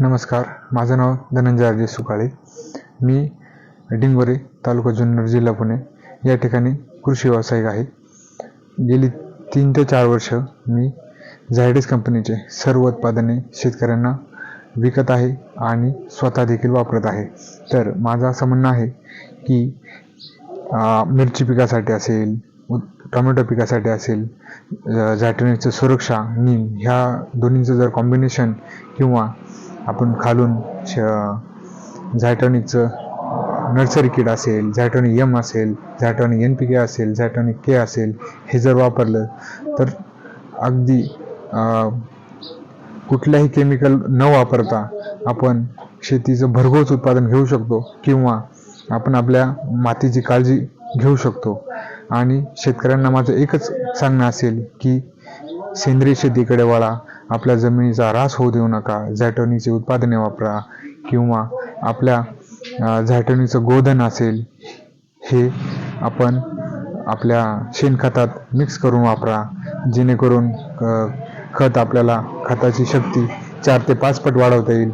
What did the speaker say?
नमस्कार माझं नाव धनंजय आर्जे सुकाळे. मी डिंगोरे तालुका जुन्नर जिल्हा पुणे या ठिकाणी कृषी व्यावसायिक आहे. गेली तीन ते चार वर्ष मी झायडस कंपनीचे सर्व उत्पादने शेतकऱ्यांना विकत आहे आणि स्वतः देखील वापरत आहे. तर माझं असं म्हणणं आहे की मिरची पिकासाठी असेल टोमॅटो पिकासाठी असेल झॅटनिकचं सुरक्षा नीम ह्या दोन्हीचं जर कॉम्बिनेशन किंवा आपण खालून श झायटॉनिकचं नर्सरी किड असेल झॅटॉनिक एम असेल झॅटॉनिक एन पी के असेल झॅटॉनिक के असेल हे जर वापरलं तर अगदी कुठल्याही केमिकल न वापरता आपण शेतीचं भरघोस उत्पादन घेऊ शकतो किंवा आपण आपल्या मातीची काळजी घेऊ शकतो. आणि शेतकऱ्यांना माझं एकच सांगणं असेल की सेंद्रिय शेतीकडे वळा. आपल्या जमिनीचा ऱ्हास होऊ देऊ नका झॅटोनीची उत्पादने वापरा किंवा आपल्या अं, झॅटोनीचं गोधन असेल हे आपण आपल्या शेणखतात मिक्स करून वापरा जेणेकरून खत आपल्याला खताची शक्ती चार ते पाच पट वाढवता येईल.